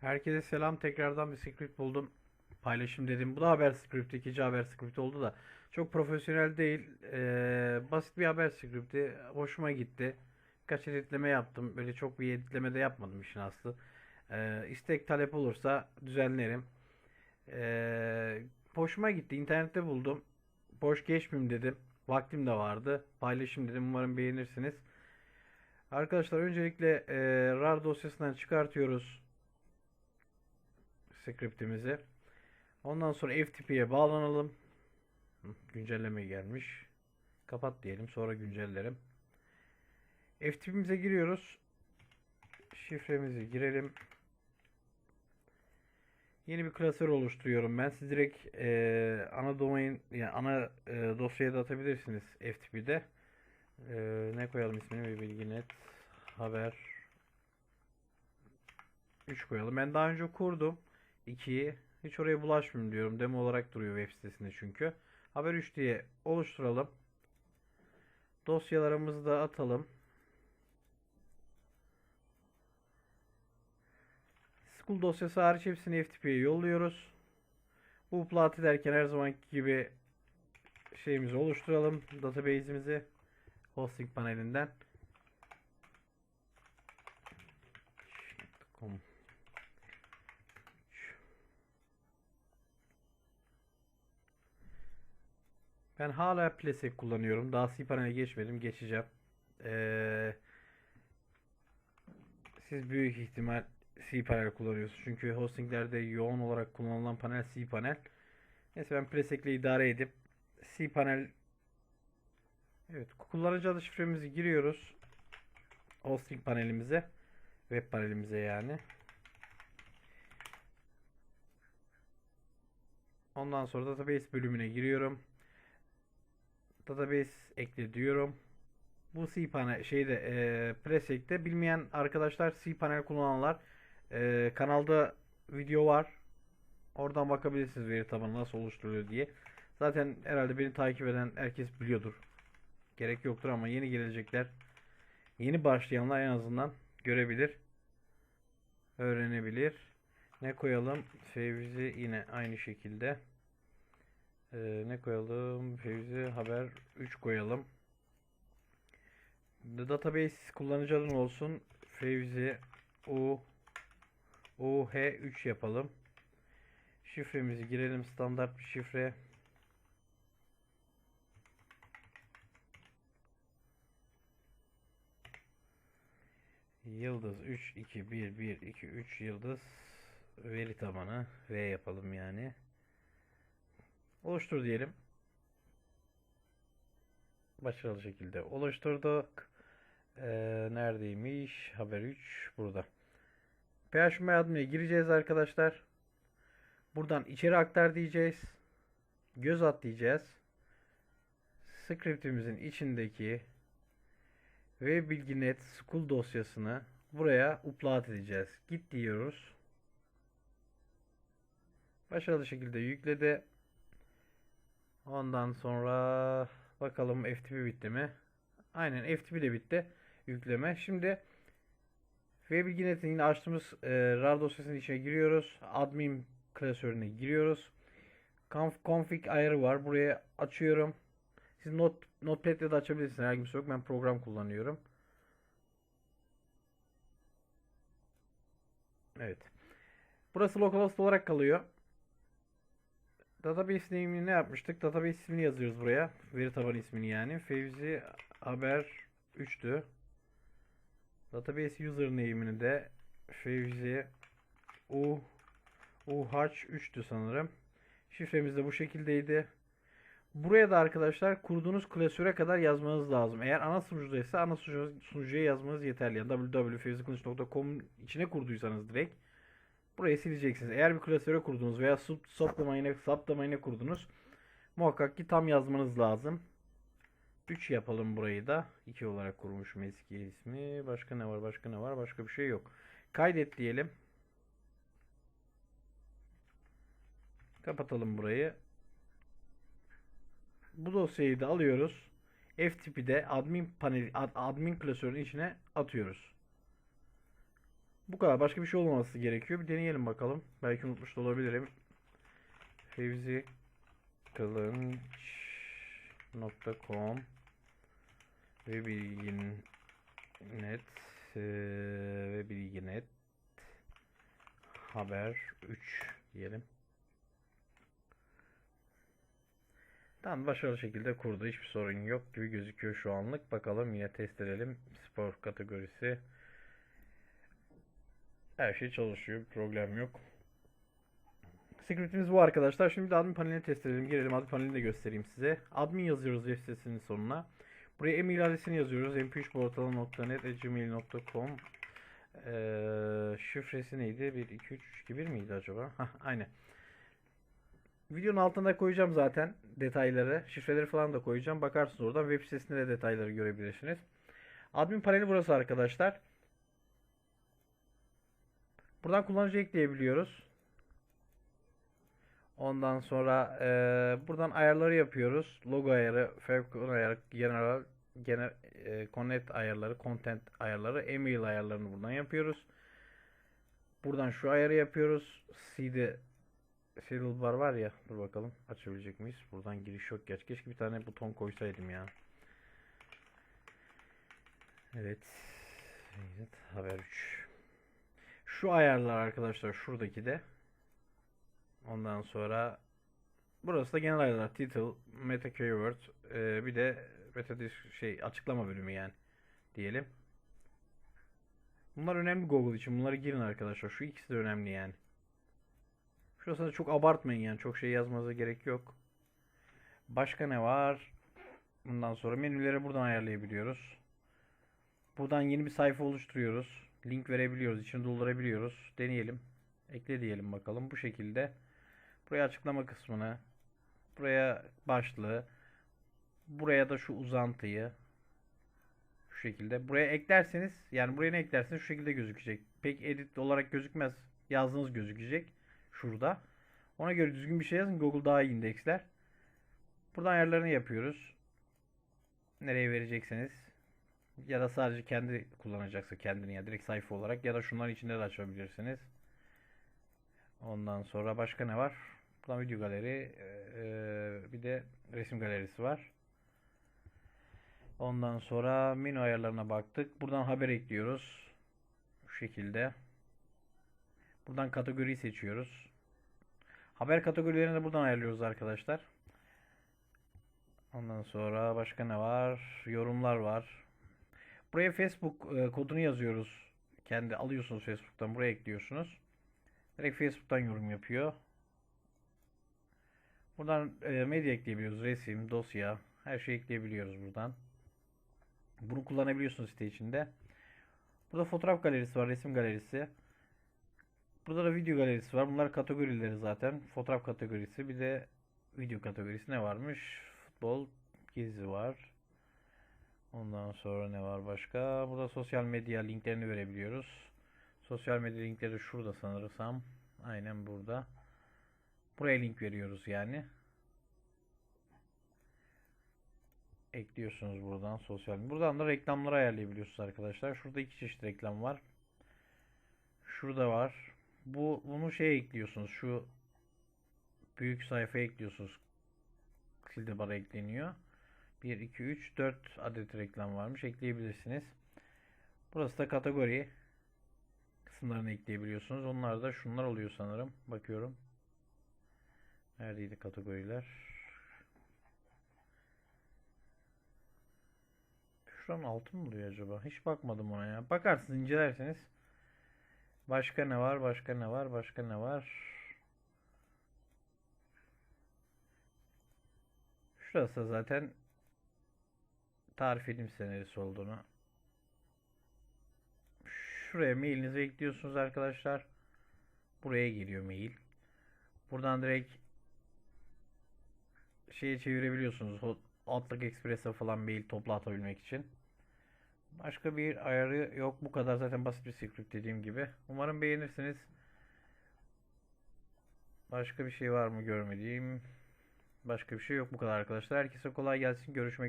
Herkese selam. Tekrardan bir script buldum. Paylaşım dedim. Bu da haber scripti. ikinci haber scripti oldu da. Çok profesyonel değil. Ee, basit bir haber scripti. Hoşuma gitti. Birkaç editleme yaptım. Böyle çok bir editleme de yapmadım işin aslı. Ee, istek talep olursa düzenlerim. Ee, hoşuma gitti. İnternette buldum. Boş geçmeyeyim dedim. Vaktim de vardı. Paylaşım dedim. Umarım beğenirsiniz. Arkadaşlar öncelikle e, RAR dosyasından çıkartıyoruz scriptimizi. Ondan sonra FTP'ye bağlanalım. Güncelleme gelmiş. Kapat diyelim sonra güncellerim. FTP'mize giriyoruz. Şifremizi girelim. Yeni bir klasör oluşturuyorum ben. Siz direkt e, ana domain yani ana e, dosyaya da atabilirsiniz FTP'de. E, ne koyalım ismini bir bilginet haber 3 koyalım. Ben daha önce kurdum 2'yi. Hiç oraya bulaşmayayım diyorum. Demo olarak duruyor web sitesinde çünkü. Haber 3 diye oluşturalım. Dosyalarımızı da atalım. School dosyası hariç hepsini FTP'ye yolluyoruz. Bu upload ederken her zamanki gibi şeyimizi oluşturalım. Database'imizi hosting panelinden. Com. Ben hala Plesek kullanıyorum. Daha cPanel'e geçmedim. Geçeceğim. Ee, siz büyük ihtimal cPanel kullanıyorsunuz. Çünkü hostinglerde yoğun olarak kullanılan panel cPanel. Neyse ben Plesek'le idare edip cPanel Evet, kullanıcı adı şifremizi giriyoruz. Hosting panelimize, web panelimize yani. Ondan sonra database bölümüne giriyorum. Database ekle diyorum. Bu cPanel şeyde e, Presek'te bilmeyen arkadaşlar cPanel kullananlar e, kanalda video var. Oradan bakabilirsiniz veri tabanı nasıl oluşturuluyor diye. Zaten herhalde beni takip eden herkes biliyordur. Gerek yoktur ama yeni gelecekler, yeni başlayanlar en azından görebilir, öğrenebilir. Ne koyalım? Fevzi yine aynı şekilde. Ee, ne koyalım? Fevzi haber 3 koyalım. The database kullanıcı adın olsun. Fevzi U UH3 yapalım. Şifremizi girelim. Standart bir şifre. Yıldız 3 2 1 1 2 3 yıldız veri tabanı V yapalım yani. Oluştur diyelim. Başarılı şekilde oluşturduk. Ee, neredeymiş? Haber 3 burada. PHP admine gireceğiz arkadaşlar. Buradan içeri aktar diyeceğiz. Göz at diyeceğiz. Scriptimizin içindeki ve bilginet school dosyasını buraya upload edeceğiz. Git diyoruz. Başarılı şekilde yükledi. Ondan sonra bakalım FTP bitti mi? Aynen FTP de bitti. Yükleme. Şimdi ve bilginet'in yine açtığımız e, RAR dosyasının içine giriyoruz. Admin klasörüne giriyoruz. Conf, config ayarı var. Buraya açıyorum. Siz not, Notepad'le de açabilirsiniz. Herhangi bir şey yok. Ben program kullanıyorum. Evet. Burası localhost olarak kalıyor. Database name'ini ne yapmıştık? Database ismini yazıyoruz buraya. Veri tabanı ismini yani. Fevzi haber 3'tü. Database username'ini de Fevzi U UH 3'tü sanırım. Şifremiz de bu şekildeydi. Buraya da arkadaşlar kurduğunuz klasöre kadar yazmanız lazım. Eğer ana sunucudaysa ana sunucu- sunucuya yazmanız yeterli. Yani www.fevzikılıç.com içine kurduysanız direkt burayı sileceksiniz. Eğer bir klasöre kurdunuz veya sub subdomain'e subdomain'e kurdunuz muhakkak ki tam yazmanız lazım. 3 yapalım burayı da. 2 olarak kurmuşum eski ismi. Başka ne var? Başka ne var? Başka bir şey yok. Kaydet diyelim. Kapatalım burayı. Bu dosyayı da alıyoruz. FTP'de admin panel ad- admin klasörünün içine atıyoruz. Bu kadar. Başka bir şey olmaması gerekiyor. Bir deneyelim bakalım. Belki unutmuş da olabilirim. Fevzi Kılınç.com ve bilgin net eee, ve bilginet haber 3 diyelim. Tamam başarılı şekilde kurdu. Hiçbir sorun yok gibi gözüküyor şu anlık. Bakalım yine test edelim. Spor kategorisi. Her şey çalışıyor. Problem yok. Scriptimiz bu arkadaşlar. Şimdi admin panelini test edelim. Girelim admin panelini de göstereyim size. Admin yazıyoruz web sitesinin sonuna. Buraya e-mail adresini yazıyoruz. mp3portalı.net.gmail.com ee, Şifresi neydi? 1, 2, 3, 3, 2, 1 miydi acaba? Hah, aynen. Videonun altına koyacağım zaten detayları. Şifreleri falan da koyacağım. Bakarsınız oradan. Web sitesinde de detayları görebilirsiniz. Admin paneli burası arkadaşlar. Buradan kullanıcı ekleyebiliyoruz. Ondan sonra eee, buradan ayarları yapıyoruz. Logo ayarı, favicon ayarı, general, genel, eee, connect ayarları, content ayarları, email ayarlarını buradan yapıyoruz. Buradan şu ayarı yapıyoruz. CD serial bar var ya. Dur bakalım açabilecek miyiz? Buradan giriş yok gerçi. Keşke bir tane buton koysaydım ya. Evet. Evet. Haber 3. Şu ayarlar arkadaşlar şuradaki de. Ondan sonra burası da genel ayarlar. Title, meta keyword, e, bir de meta dis- şey açıklama bölümü yani diyelim. Bunlar önemli Google için. Bunları girin arkadaşlar. Şu ikisi de önemli yani. Şurasında çok abartmayın yani. Çok şey yazmanıza gerek yok. Başka ne var? Bundan sonra menüleri buradan ayarlayabiliyoruz. Buradan yeni bir sayfa oluşturuyoruz. Link verebiliyoruz. içini doldurabiliyoruz. Deneyelim. Ekle diyelim bakalım. Bu şekilde. Buraya açıklama kısmını. Buraya başlığı. Buraya da şu uzantıyı. Şu şekilde. Buraya eklerseniz yani buraya ne eklerseniz şu şekilde gözükecek. Pek edit olarak gözükmez. Yazdığınız gözükecek. Şurada. Ona göre düzgün bir şey yazın. Google daha iyi indeksler. Buradan ayarlarını yapıyoruz. Nereye verecekseniz. Ya da sadece kendi kullanacaksa kendini ya direkt sayfa olarak ya da şunların içinde de açabilirsiniz. Ondan sonra başka ne var? Buradan video galeri, eee, bir de resim galerisi var. Ondan sonra menü ayarlarına baktık. Buradan haber ekliyoruz. Bu şekilde. Buradan kategoriyi seçiyoruz. Haber kategorilerini de buradan ayarlıyoruz arkadaşlar. Ondan sonra başka ne var? Yorumlar var. Buraya Facebook e, kodunu yazıyoruz. Kendi alıyorsunuz Facebook'tan buraya ekliyorsunuz. Direkt Facebook'tan yorum yapıyor. Buradan e, medya ekleyebiliyoruz. Resim, dosya, her şeyi ekleyebiliyoruz buradan. Bunu kullanabiliyorsunuz site içinde. Burada fotoğraf galerisi var, resim galerisi. Burada da video galerisi var. Bunlar kategorileri zaten. Fotoğraf kategorisi, bir de video kategorisi ne varmış? Futbol, gezi var. Ondan sonra ne var başka? Burada sosyal medya linklerini verebiliyoruz. Sosyal medya linkleri şurada sanırsam. Aynen burada. Buraya link veriyoruz yani. Ekliyorsunuz buradan sosyal. Buradan da reklamları ayarlayabiliyorsunuz arkadaşlar. Şurada iki çeşit reklam var. Şurada var. Bu bunu şey ekliyorsunuz. Şu büyük sayfaya ekliyorsunuz. Silde ekleniyor. 1, 2, 3, 4 adet reklam varmış. Ekleyebilirsiniz. Burası da kategori kısımlarını ekleyebiliyorsunuz. Onlar da şunlar oluyor sanırım. Bakıyorum. Neredeydi kategoriler? Şuranın altı mı oluyor acaba? Hiç bakmadım ona ya. Bakarsınız incelerseniz. Başka ne var? Başka ne var? Başka ne var? Şurası zaten edeyim size neresi olduğunu. Şuraya mailinizi ekliyorsunuz arkadaşlar. Buraya geliyor mail. Buradan direkt şeye çevirebiliyorsunuz. Outlook Express'e falan mail toplu atabilmek için. Başka bir ayarı yok. Bu kadar zaten basit bir script dediğim gibi. Umarım beğenirsiniz. Başka bir şey var mı görmediğim? Başka bir şey yok bu kadar arkadaşlar. Herkese kolay gelsin. Görüşmek